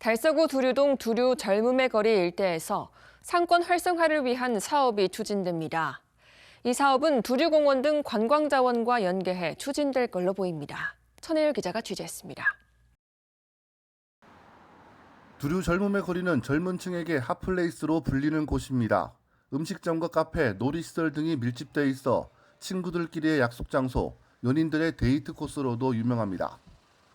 달서구 두류동 두류 젊음의 거리 일대에서 상권 활성화를 위한 사업이 추진됩니다. 이 사업은 두류공원 등 관광자원과 연계해 추진될 걸로 보입니다. 천혜율 기자가 취재했습니다. 두류 젊음의 거리는 젊은 층에게 핫플레이스로 불리는 곳입니다. 음식점과 카페, 놀이시설 등이 밀집돼 있어 친구들끼리의 약속 장소, 연인들의 데이트 코스로도 유명합니다.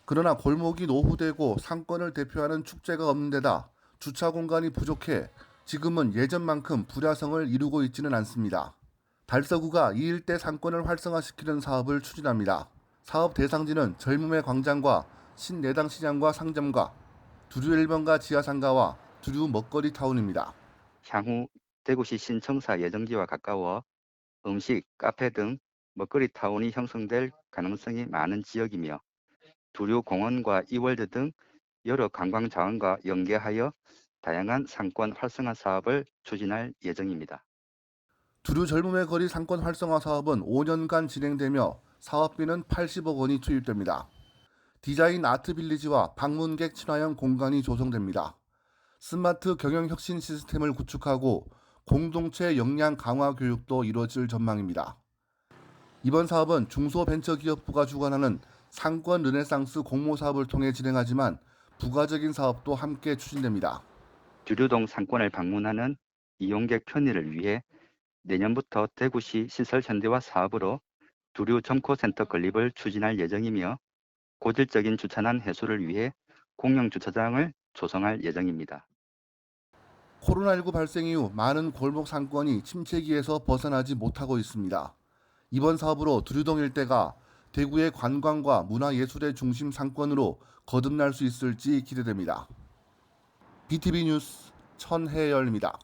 그러나 골목이 노후되고 상권을 대표하는 축제가 없는 데다 주차 공간이 부족해 지금은 예전만큼 불야성을 이루고 있지는 않습니다. 달서구가 이 일대 상권을 활성화시키는 사업을 추진합니다. 사업 대상지는 젊음의 광장과 신내당 시장과 상점과 두류 1번가 지하상가와 두류 먹거리 타운입니다. 향후 대구시 신청사 예정지와 가까워 음식, 카페 등 먹거리 타운이 형성될 가능성이 많은 지역이며 두류 공원과 이월드 등 여러 관광 자원과 연계하여 다양한 상권 활성화 사업을 추진할 예정입니다. 두류 젊음의 거리 상권 활성화 사업은 5년간 진행되며 사업비는 80억 원이 투입됩니다. 디자인 아트 빌리지와 방문객 친화형 공간이 조성됩니다. 스마트 경영 혁신 시스템을 구축하고 공동체 역량 강화 교육도 이루어질 전망입니다. 이번 사업은 중소벤처기업부가 주관하는 상권 르네상스 공모 사업을 통해 진행하지만 부가적인 사업도 함께 추진됩니다. 두류동 상권을 방문하는 이용객 편의를 위해 내년부터 대구시 시설 현대화 사업으로 두류 점코센터 건립을 추진할 예정이며 고질적인 주차난 해소를 위해 공영 주차장을 조성할 예정입니다. 코로나19 발생 이후 많은 골목 상권이 침체기에서 벗어나지 못하고 있습니다. 이번 사업으로 두류동 일대가 대구의 관광과 문화예술의 중심 상권으로 거듭날 수 있을지 기대됩니다. BTV 뉴스 천혜열입니다.